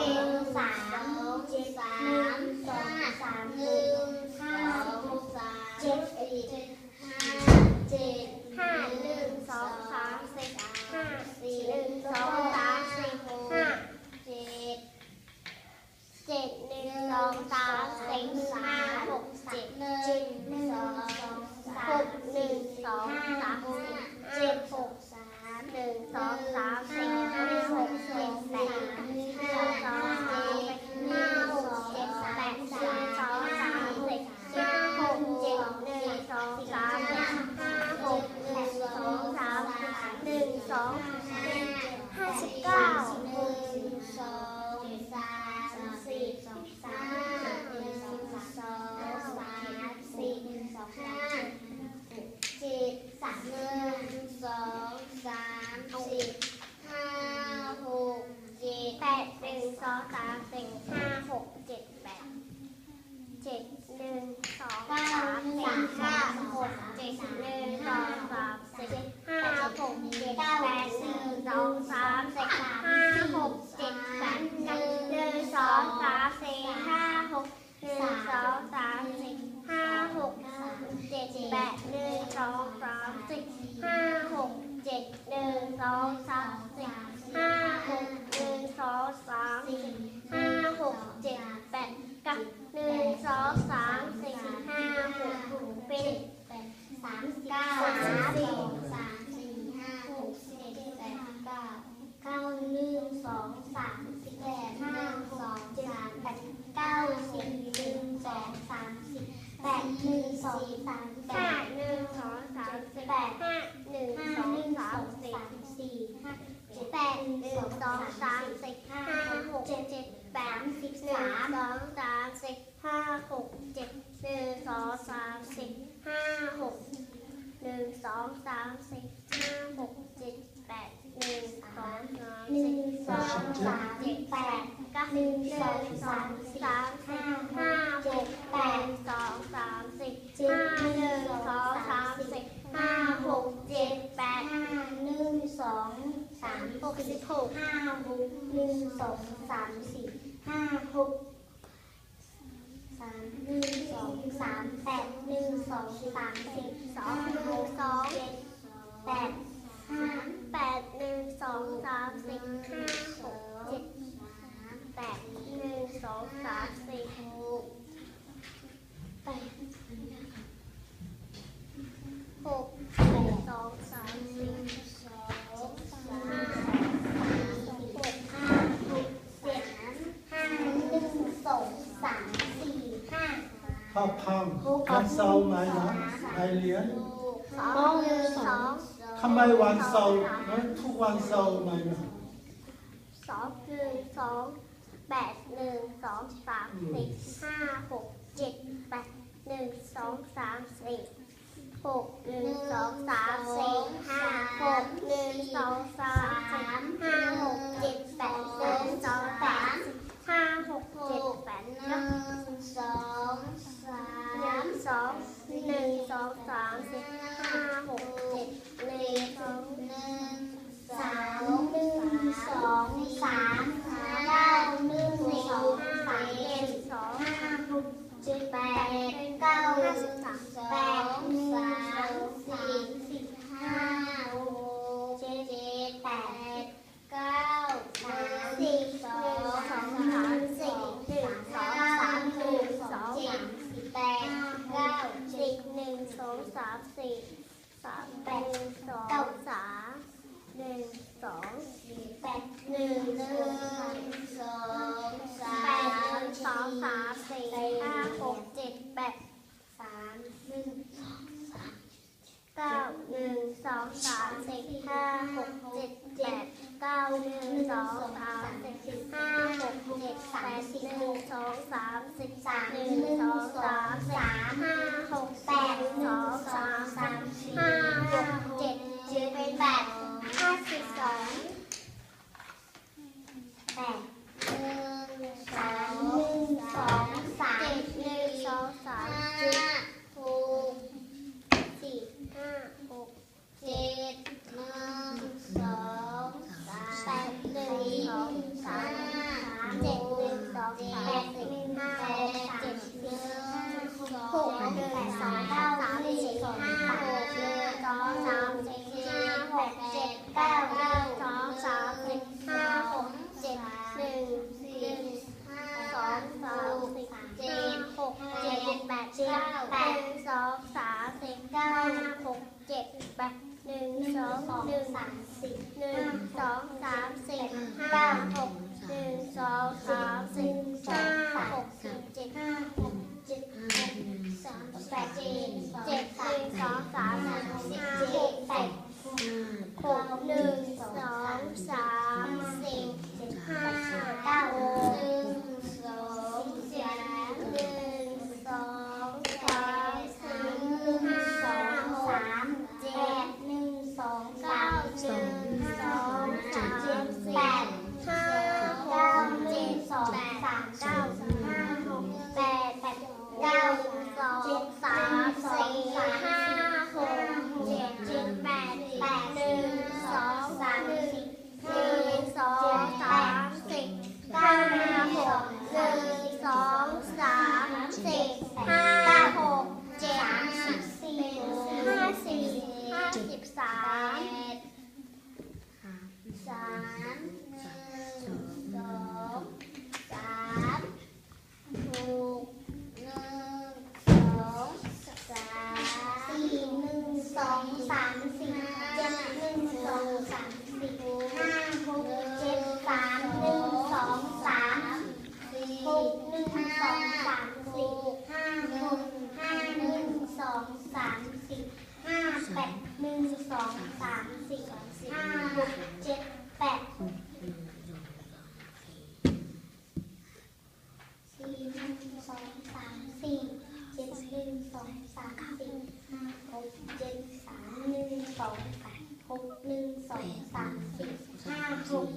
เอ็ดสามเจ็ดสามสองสามหนึ่งห้าหกสามเจ็ดเจ็ดห้าเจ็ด ห้าหนึ่งสองสามสี่ห้าสี่หนึ่งสองสามสี่ห้า เจ็ด เจ็ดหนึ่งสองสามสี่ห้าหกเจ็ด หนึ่ เจ็ด ง หนึ่ง สอง หกหนึ่งสองสามสี่ เจ็ เจ็ ด ด หกสาม หนึ่งสองสามสี่ห้าหกเจ็ดแปดหนึ่งสองสามห้าหกเจ็ดแปดหนึ่งสองสามสี่ห้าหกเจ็ดหนึ่งสองสามห้าหกหนึ่งสองสามหนึ่ง สองห้าสิบเก้าหนึ่งสองสามสี่สองสามหนึ่งสองสามสี่สองห้าเจ็ดสามหนึ่งสองสามสี่ห้าหกเจ็ดแปดหนึ่งสองสามสี่ห้าหกเจ็ดแปดเจ็ดหนึ่งสองสามสี่ห้าหก ก เจ็ เจ็ ด ด หนึ่งส ส อ อง ง สามสี่ห้า ห้า ห ห ก ก เจ็ เจ็ ด ด แป แป ด ด ห ห นึ่ นึ่ ง ง ส ส อ อง ง สา สาม ม สี่ สี่ ห้า ห้า ห ห ก ก เจ็ เจ็ ด ด แป แป ด ด ห ห นึ่ นึ่ ง ง สองสามสี่ห้าหกหนึ่งสองสามสี่ห้าหกเจ็ด แปดหนึ่งสองสามสี่ห้าหกเจ็ดหนึ่งสองสามสี่ห้าหกหนึ่งสองสามสี่ห้าหกเจ็ดแปดกับหนึ่งสองสามสี่ห้าหกเป็น สามเก้าสามสองสามสี่ห้าหกเจ็ดแปดเก้าเก้าหนึ่งสองสามสี่แปดห้าสองสามแปดเก้าสิบหนึ่งสองสามสี่ แปดหนึ่งสองสามแปห้าดหนึ่งสองสามสี่แปดห้าหนึ่งสองสามสี่สี่ห้าแปดหนึ่งสองสามสี่ห้าหกเจ็ดแปดสิบสามสองสามสี่ห้าหกเจ็ดหนึ่งสองสามสี่ห้าหกหนึ่งสองสามสี่ห้าหกเจ็ดแปดหนึ่งสองสามหนึ่สี่งสองสามแปดเก้าหนึ่งหสองนึ่งสาองมสามสี่ห้าหกแปดสองสามสี่ เจ็ด ห้า ห ห นึ่ นึ่ ง ง ส ส อ อง ง สา สาม ม สี่ สี่ห้าหกเจ็ดแปด ห้าหนึ่งสองส หกสิบหกห้าหกหนึ่งสองสามสี่ห้าหกสามหนึ่งสองสามแปดหนึ่งสองสามสี่สองหนึ่งสองแปดห้าแปดหนึ่งสองสามสี่ห้าหกเจ็ดแปดหนึ่งสองสามสี่ หกแปด หกหนึ่งสองสามสี่ สองสามสี่หกห้าหกเจ็ดห้าหนึ่งสองสามสี่ห้า ถ้าพังวันเสาร์ไหมนะไปเรียนสองหนึ่งสองทำไมวันเสาร์ทุกวันเสาร์ไหมนะสองหนึ่งสองแปดหนึ่งสองสามสี่ห้าหกเจ็ดแปดหนึ่งสองสามสี่หกหนึ่งสองสามสี่ห้าหกหนึ่งสองสามสี่ห้าหกเจ็ดแปดหนึ่งสองสามสี่ห้าหกเจ็ดแปด ห เก้า นึ่งสองสา หนึ่ ม งสองหนึ่งสองสามสี่ห้าหกเจ็ดหนึ่งสอง หนึ่งสามหนึ่งสองสามเก้าหนึ่งสองสาม เจ็ดสอง ห้าหกเจ็ดแปดเก้า ห้าสิบสาม แปดหนึ่งสามสี่สิบห้าหกเจ็ดแปดเก้าสามสี่สองสามสามสี่หนึ่งสองสามหนึ่งสองสามสี่แปดเก้าเจ็ สิ ด บหนึ่ง สามสี่สามแปดสองสามหนึ่งสองแปดหนึ่งหนึ่งสองสามแปดหนึ่งสองสามสี่ห้าหกเจ็ดแปดสามหนึ่งสองสามเก้าหนึ่งสองสามสี่ห้าหกเจ็ดแปดเก้าหนึ่งสองสามสี่ห้าหกเจ็ดแปดหนึ่งสองสามสี่สามหนึ่งสองงสาม เจ็ดแปดสิบห้าสามสิบหกแปดสองเก้าสามสี่ห้าหกสองสามสี่ห้าหกเจ็ดเก้าหนึ่สองสามหนึ่ห้าหกเจ็ดหนึ่งสี่ห้าสองสองเจ็ดหกเจ็ดแปดเก้าแปดสองสามสิบเก้าหกเจ็ดแปดหนึ่งสองหนึ่งสามสี่หนึ่งสองสามสี่ห้าหก องสาม องแปดหกหนึ่งสองสามสี่ห้าหก